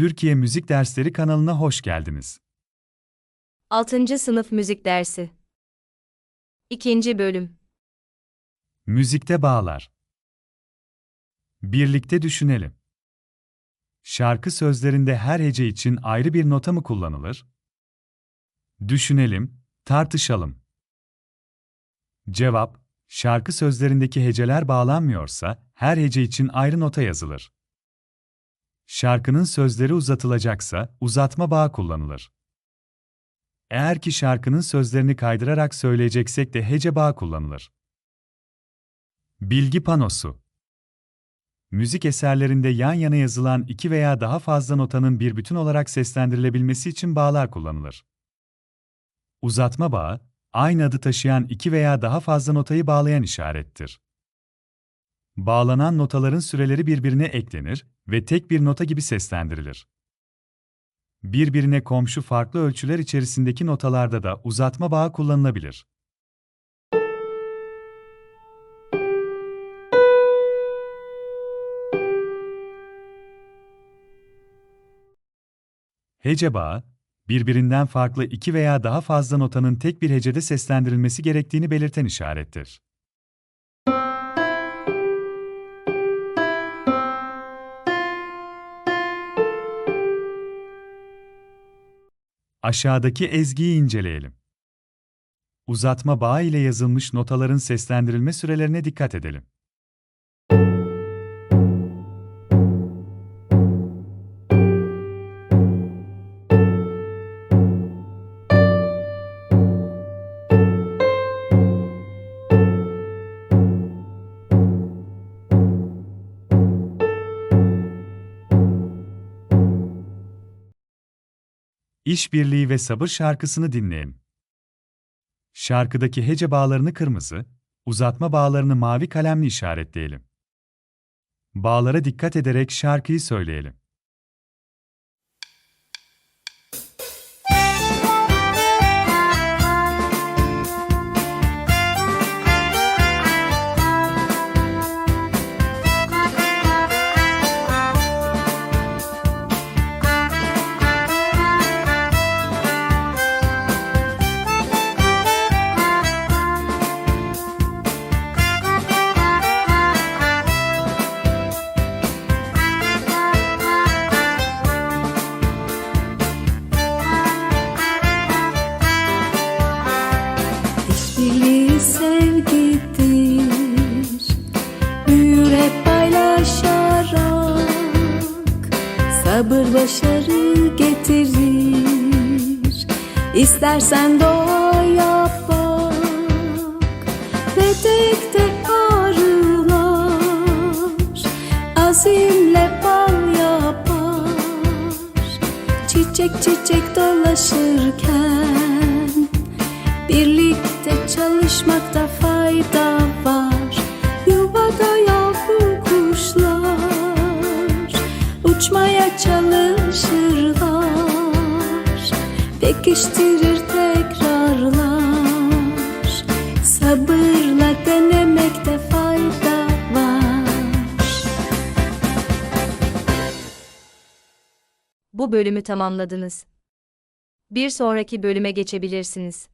Türkiye Müzik Dersleri kanalına hoş geldiniz. 6. Sınıf Müzik Dersi 2. Bölüm Müzikte bağlar. Birlikte düşünelim. Şarkı sözlerinde her hece için ayrı bir nota mı kullanılır? Düşünelim, tartışalım. Cevap: Şarkı sözlerindeki heceler bağlanmıyorsa her hece için ayrı nota yazılır. Şarkının sözleri uzatılacaksa uzatma bağı kullanılır. Eğer ki şarkının sözlerini kaydırarak söyleyeceksek de hece bağı kullanılır. Bilgi panosu Müzik eserlerinde yan yana yazılan iki veya daha fazla notanın bir bütün olarak seslendirilebilmesi için bağlar kullanılır. Uzatma bağı, aynı adı taşıyan iki veya daha fazla notayı bağlayan işarettir. Bağlanan notaların süreleri birbirine eklenir ve tek bir nota gibi seslendirilir. Birbirine komşu farklı ölçüler içerisindeki notalarda da uzatma bağı kullanılabilir. Hece bağı, birbirinden farklı iki veya daha fazla notanın tek bir hecede seslendirilmesi gerektiğini belirten işarettir. Aşağıdaki ezgiyi inceleyelim. Uzatma bağı ile yazılmış notaların seslendirilme sürelerine dikkat edelim. İşbirliği ve Sabır şarkısını dinleyin. Şarkıdaki hece bağlarını kırmızı, uzatma bağlarını mavi kalemle işaretleyelim. Bağlara dikkat ederek şarkıyı söyleyelim. Başarı getirir. İstersen doğaya bak tek arılar Azimle bal yapar. Çiçek çiçek dolaşırken Birlikte çalışmakta fayda var. Yuvada yavru kuşlar. Uçmaya çalışırlar Pekiştirir tekrarlar Sabırla denemekte fayda var Bu bölümü tamamladınız. Bir sonraki bölüme geçebilirsiniz.